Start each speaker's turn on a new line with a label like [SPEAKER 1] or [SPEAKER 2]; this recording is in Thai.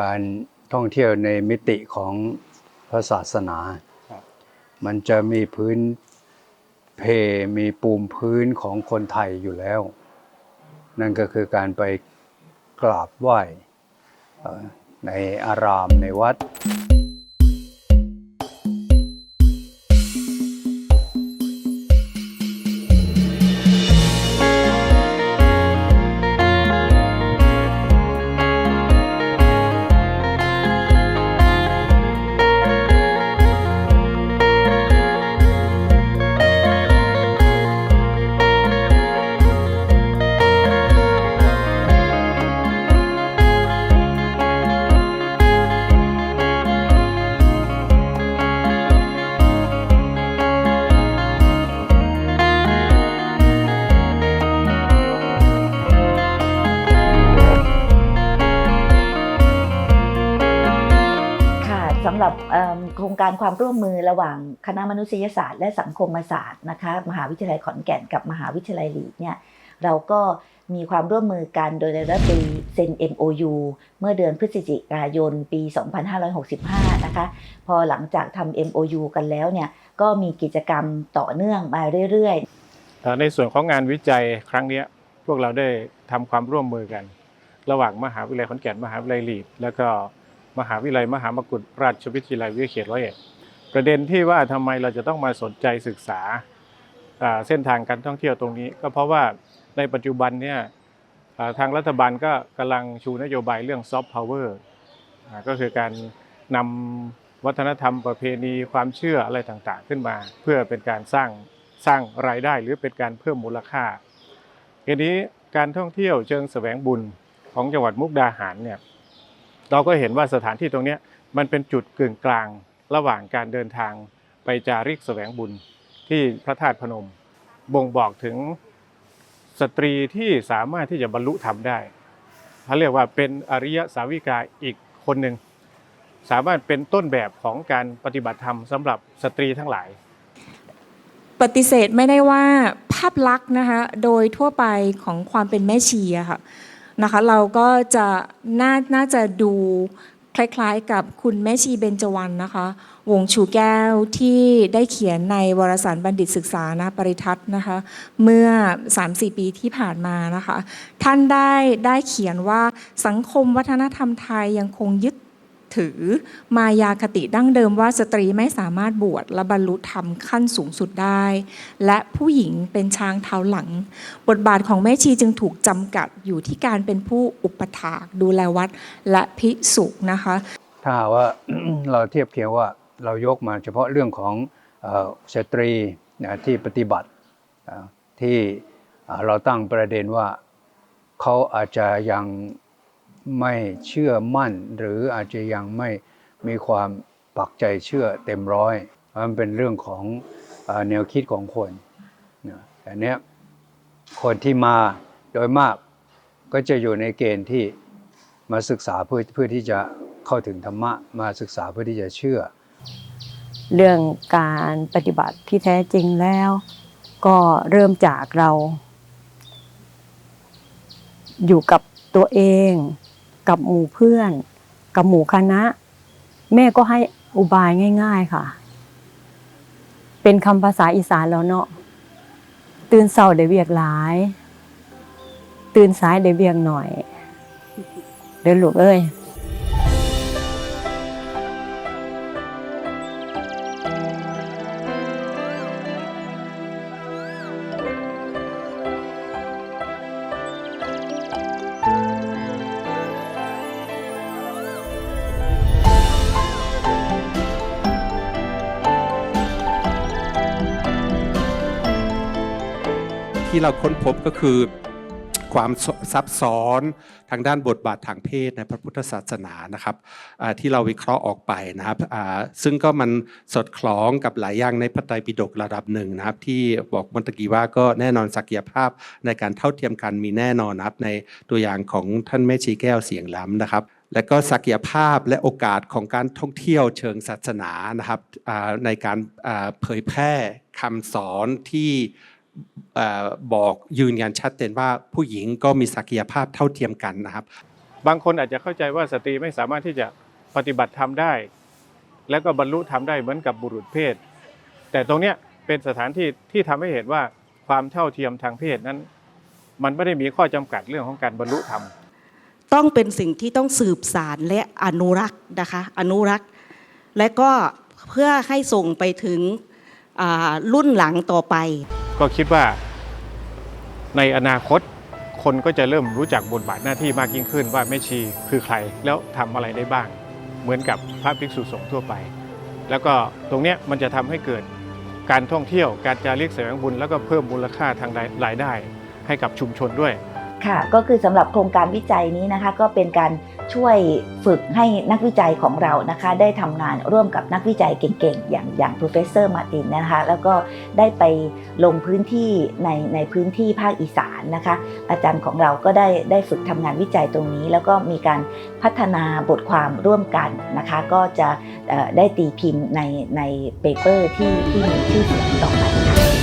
[SPEAKER 1] การท่องเที่ยวในมิติของพระศาสนา
[SPEAKER 2] ครับ
[SPEAKER 1] มันจะมีพื้นเพมีปูมพื้นของคนไทยอยู่แล้ว นั่นก็คือการไปกราบไหว้เอ่อในอารามในวัด
[SPEAKER 3] หรับโครงการความร่วมมือระหว่างคณะมนุษยศาสตร์และสังคมศาสตร์นะคะมหาวิทยาลัยขอนแก่นกับมหาวิทยาลัยลีดเนี่ยเราก็มีความร่วมมือกันโดยได้รับไปเซ็น MOU เมื่อเดือนพฤศจิกายนปี 2565 นะคะ พอหลังจากทำ MOU กันแล้วเนี่ยก็มีกิจกรรมต่อเนื่องมาเรื่อยๆ
[SPEAKER 2] ในส่วนของงานวิจัยครั้งนี้พวกเราได้ทำความร่วมมือกัน ระหว่างมหาวิทยาลัยขอนแก่นมหาวิทยาลัยลีดแล้วก็ มหาวิทยาลัยมหามกุฏราชวิทยาลัยวิทยาเขตร้อยเอ็ดประเด็นที่ว่าทำไมเราจะต้องมาสนใจศึกษาเส้นทางการท่องเที่ยวตรงนี้ ก็เพราะว่าในปัจจุบันเนี่ยทางรัฐบาลก็กำลังชูนโยบายเรื่องซอฟต์พาวเวอร์ก็คือการนำวัฒนธรรมประเพณีความเชื่ออะไรต่างๆ ขึ้นมา เพื่อเป็นการสร้างสร้างรายได้หรือเป็นการเพิ่มมูลค่าทีนี้การท่องเที่ยวเชิงแสวงบุญของจังหวัดมุกดาหารเนี่ย เราก็เห็นว่าสถานที่ตรงนี้มันเป็นจุดกึ่งกลางระหว่างการเดินทางไปจาริกแสวงบุญที่พระธาตุพนม บ่งบอกถึงสตรีที่สามารถที่จะบรรลุธรรมได้เขาเรียกว่าเป็นอริยสาวิกาอีกคนหนึ่งสามารถเป็นต้นแบบของการปฏิบัติธรรมสำหรับสตรีทั้งหลาย
[SPEAKER 4] ปฏิเสธไม่ได้ว่าภาพลักษณ์นะคะโดยทั่วไปของความเป็นแม่ชีอะค่ะ นะคะเราก็จะน่าน่าจะดูคล้ายๆกับคุณแม่ชีเบญจวรรณนะคะ วงชูแก้วที่ได้เขียนในวารสารบัณฑิตศึกษานะปริทัศน์นะคะ เมื่อ 3-4 ปีที่ผ่านมานะคะ ท่านได้ได้เขียนว่าสังคมวัฒนธรรมไทยยังคงยึด ถือมายาคติดั้งเดิมว่าสตรีไม่สามารถบวชและบรรลุธรรมขั้นสูงสุดได้ และผู้หญิงเป็นช้างเท้าหลัง บทบาทของแม่ชีจึงถูกจำกัดอยู่ที่การเป็นผู้อุปถากดูแลวัดและภิกษุนะคะ
[SPEAKER 1] ถ้าว่าเราเทียบเคียงว่าเรายกมาเฉพาะเรื่องของสตรีที่ปฏิบัติที่เราตั้งประเด็นว่าเขาอาจจะยัง ไม่เชื่อมั่น หรืออาจจะยังไม่มีความปักใจเชื่อเต็มร้อยมันเป็นเรื่องของอแนวคิดของคนนะแต่เนี้ยคนที่มาโดยมากก็จะอยู่ในเกณฑ์ที่มาศึกษาเพื่อเพื่อที่จะเข้าถึงธรรมะมาศึกษาเพื่อที่จะเชื่อ
[SPEAKER 5] เรื่องการปฏิบัติที่แท้จริงแล้ว ก็เริ่มจากเรา อยู่กับตัวเอง กับหมู่เพื่อน กับหมู่คณะ แม่ก็ให้อุบายง่าย ๆค่ะ เป็นคำภาษาอีสานแล้วเนาะตื่นเศร้าเด้เวียกหลาย ตื่นสายเด้เวียกหน่อย เดินลูกเอ้ย
[SPEAKER 6] ที่เราค้นพบก็คือความซับซ้อนทางด้านบทบาททางเพศในพระพุทธศาสนานะครับที่เราวิเคราะห์ออกไปนะครับซึ่งก็มันสอดคล้องกับหลายอย่างในพระไตรปิฎกระดับหนึ่งนะครับ ที่บอกมื่อตะกี้ว่าก็แน่นอนศักยภาพในการเท่าเทียมกันมีแน่นอนนะครับในตัวอย่างของท่านแม่ชีแก้วเสียงล้ำนะครับและก็ศักยภาพและโอกาสของการท่องเที่ยวเชิงศาสนานะครับในการเผยแพร่คำสอนที่ บอกยืนยันชัดเจนว่าผู้หญิงก็มีศักยภาพเท่าเทียมกันนะครับ
[SPEAKER 2] บางคนอาจจะเข้าใจว่าสตรีไม่สามารถที่จะปฏิบัติธรรมได้ แล้วก็บรรลุธรรมได้เหมือนกับบุรุษเพศ แต่ตรงเนี้ยเป็นสถานที่ที่ทำให้เห็นว่าความเท่าเทียมทางเพศนั้น มันไม่ได้มีข้อจำกัดเรื่องของการบรรลุธรรม
[SPEAKER 7] ต้องเป็นสิ่งที่ต้องสืบสารและอนุรักษ์นะคะอนุรักษ์ และก็เพื่อให้ส่งไปถึงอ่ารุ่นหลังต่อไป
[SPEAKER 2] ก็คิดว่าในอนาคตคนก็จะเริ่มรู้จักบทบาทหน้าที่มากยิ่งขึ้นว่าแม่ชีคือใครแล้วทำอะไรได้บ้าง เหมือนกับพระภิกษุสงฆ์ทั่วไป แล้วก็ตรงเนี้ยมันจะทำให้เกิดการท่องเที่ยวการจาริกเสวงบุญ แล้วก็เพิ่มมูลค่าทางรายได้ให้กับชุมชนด้วย
[SPEAKER 3] ค่ะก็คือสำหรับโครงการวิจัยนี้นะคะ ก็เป็นการช่วยฝึกให้นักวิจัยของเรานะคะ ได้ทำงานร่วมกับนักวิจัยเก่งๆ อย่างอย่าง professor Martin นะคะ แล้วก็ได้ไปลงพื้นที่ในในพื้นที่ภาคอีสานนะคะ อาจารย์ของเราก็ได้ได้ฝึกทำงานวิจัยตรงนี้ แล้วก็มีการพัฒนาบทความร่วมกันนะคะ ก็จะได้ตีพิมพ์ในในเปเปอร์ที่ที่มีชื่อเสียงต่อไปค่ะ